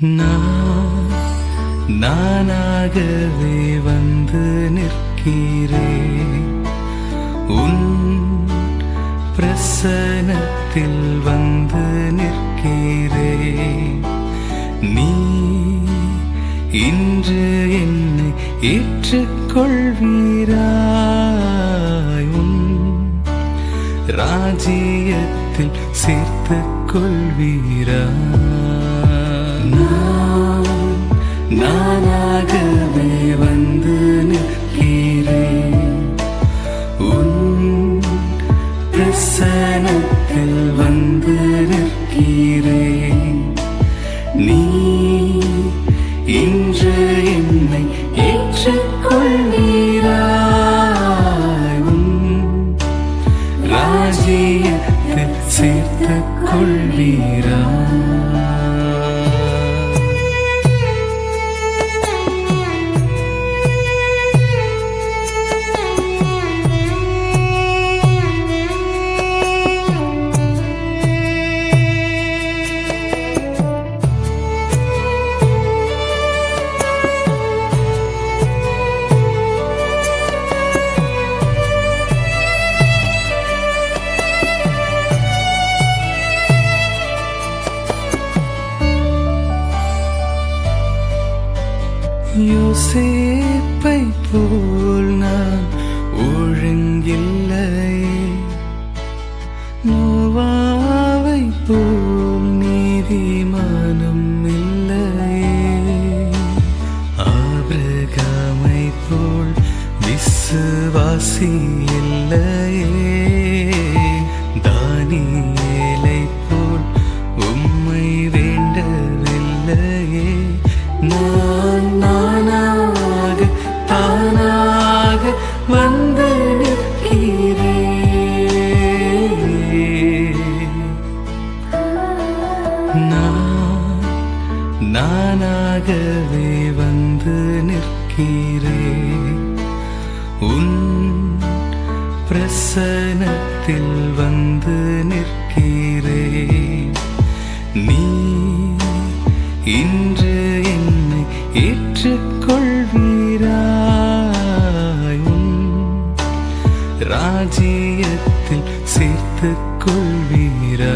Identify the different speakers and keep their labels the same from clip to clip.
Speaker 1: நான் நானாகவே வந்து நிற்கிறேன் உன் பிரசனத்தில் வந்து நிற்கிறேன் நீ இன்று என்னை ஏற்றுக்கொள்வீராய். உன் ராஜ்யத்தில் சேர்த்துக் கொள்வீரா நானாகவே வந்து நிற்கிறேன். உன் பிரசனத்தில் வந்து நிற்கிறேன். நீ இன்று என்னை ஏற்றுக்கொள்வீராய். உன் ராஜ்யத்தில் சேர்த்துக் கொள்வீரா சேப்பை போல் நான் ஒழுங்கில்லை. நோவாவை போல் நீதிமானம் இல்லை. ஆபிரகாமை போல் விசுவாசி இல்லையே நானாகவே வந்து நிற்கிறேன் உன் பிரசனத்தில் வந்து நிற்கிறேன் நீ இன்று என்னை ஏற்றுக்கொள்வீராய். ராஜ்யத்தில் சேர்த்துக் கொள்வீரா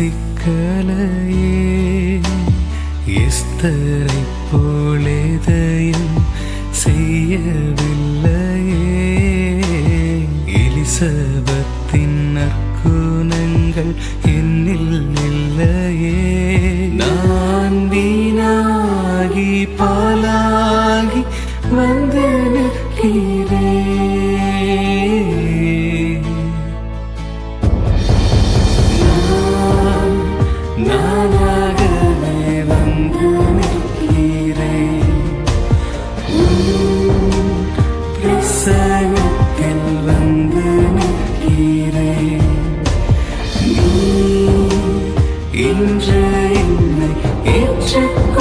Speaker 1: நேசிக்கலையே எஸ்தரை போலேதையும் செய்யவில்லையே எலிசபத்தின் என்று என்னை ஏற்றுக்கொள்கிறாய்